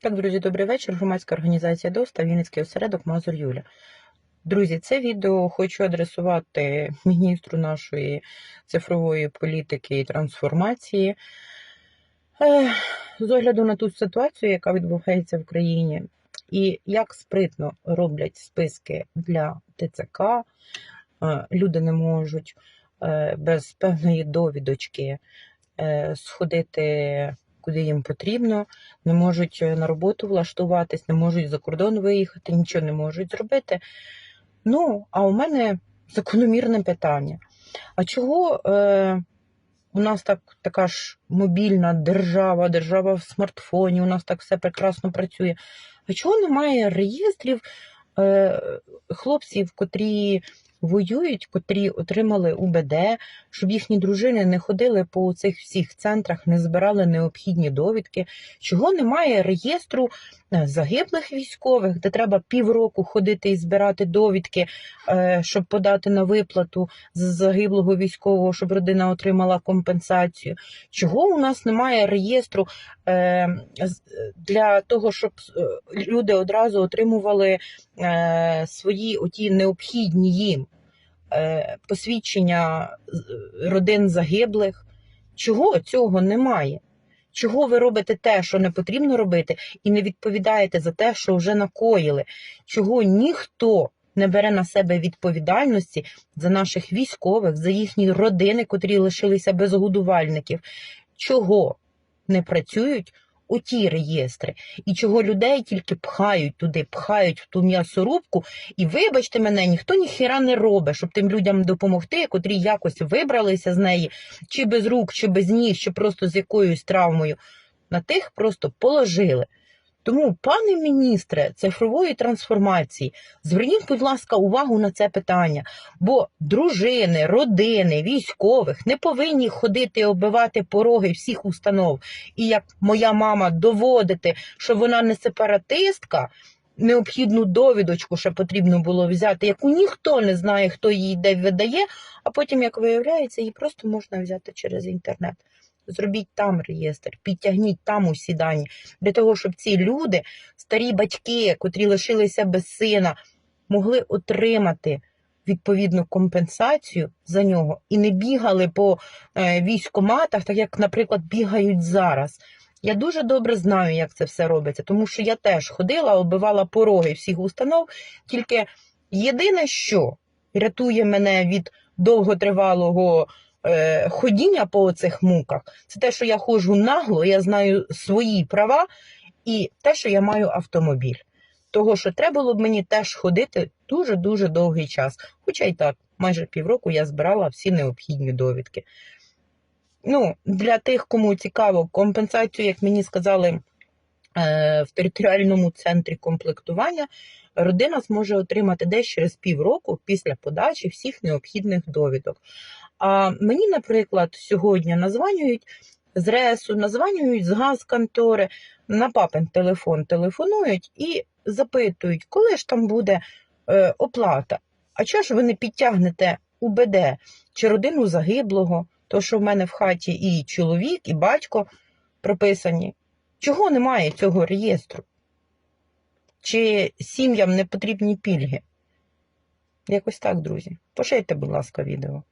Так, друзі, добрий вечір. Громадська організація ДОСТА, Вінницький осередок Мазур Юля. Друзі, це відео хочу адресувати міністру нашої цифрової політики і трансформації. З огляду на ту ситуацію, яка відбувається в країні, і як спритно роблять списки для ТЦК, е, люди не можуть е, без певної довідочки е, сходити куди їм потрібно, не можуть е, на роботу влаштуватись, не можуть за кордон виїхати, нічого не можуть зробити. Ну, а у мене закономірне питання: а чого е, у нас так така ж мобільна держава, держава в смартфоні, у нас так все прекрасно працює? А чого немає реєстрів е, хлопців, котрі воюють, котрі отримали УБД, щоб їхні дружини не ходили по цих всіх центрах, не збирали необхідні довідки? Чого немає реєстру е, загиблих військових, де треба півроку ходити і збирати довідки, е, щоб подати на виплату з загиблого військового, щоб родина отримала компенсацію? Чого у нас немає реєстру е, для того, щоб люди одразу отримували свої оті необхідні їм посвідчення родин загиблих? Чого цього немає? Чого ви робите те, що не потрібно робити, і не відповідаєте за те, що вже накоїли? Чого ніхто не бере на себе відповідальності за наших військових, за їхні родини, котрі лишилися без годувальників? Чого не працюють у ті реєстри? І чого людей тільки пхають туди, пхають в ту м'ясорубку, і вибачте мене, ніхто ніхіра не робить, щоб тим людям допомогти, котрі якось вибралися з неї, чи без рук, чи без ніг, чи просто з якоюсь травмою. На тих просто положили. Тому, пане міністре цифрової трансформації, зверніть, будь ласка, увагу на це питання, бо дружини, родини, військових не повинні ходити оббивати пороги всіх установ. І як моя мама доводити, що вона не сепаратистка, необхідну довідочку ще потрібно було взяти, яку ніхто не знає, хто її де видає, а потім, як виявляється, її просто можна взяти через інтернет. Зробіть там реєстр, підтягніть там усі дані, для того, щоб ці люди, старі батьки, котрі лишилися без сина, могли отримати відповідну компенсацію за нього і не бігали по е, військоматах, так як, наприклад, бігають зараз. Я дуже добре знаю, як це все робиться, тому що я теж ходила, оббивала пороги всіх установ. Тільки єдине, що рятує мене від довготривалого е, ходіння по цих муках, це те, що я ходжу нагло, я знаю свої права і те, що я маю автомобіль. Того, що треба було б мені теж ходити дуже-дуже довгий час. Хоча й так, майже півроку я збирала всі необхідні довідки. Ну, для тих, кому цікаво, компенсацію, як мені сказали, е, в територіальному центрі комплектування родина зможе отримати десь через півроку після подачі всіх необхідних довідок. А мені, наприклад, сьогодні названюють з РЕСу, названюють з газконтори, на папин телефон телефонують і запитують, коли ж там буде е, оплата. А чого ж ви не підтягнете УБД чи родину загиблого? То, що в мене в хаті і чоловік, і батько прописані. Чого немає цього реєстру? Чи сім'ям не потрібні пільги? Якось так, друзі. Поширте, будь ласка, відео.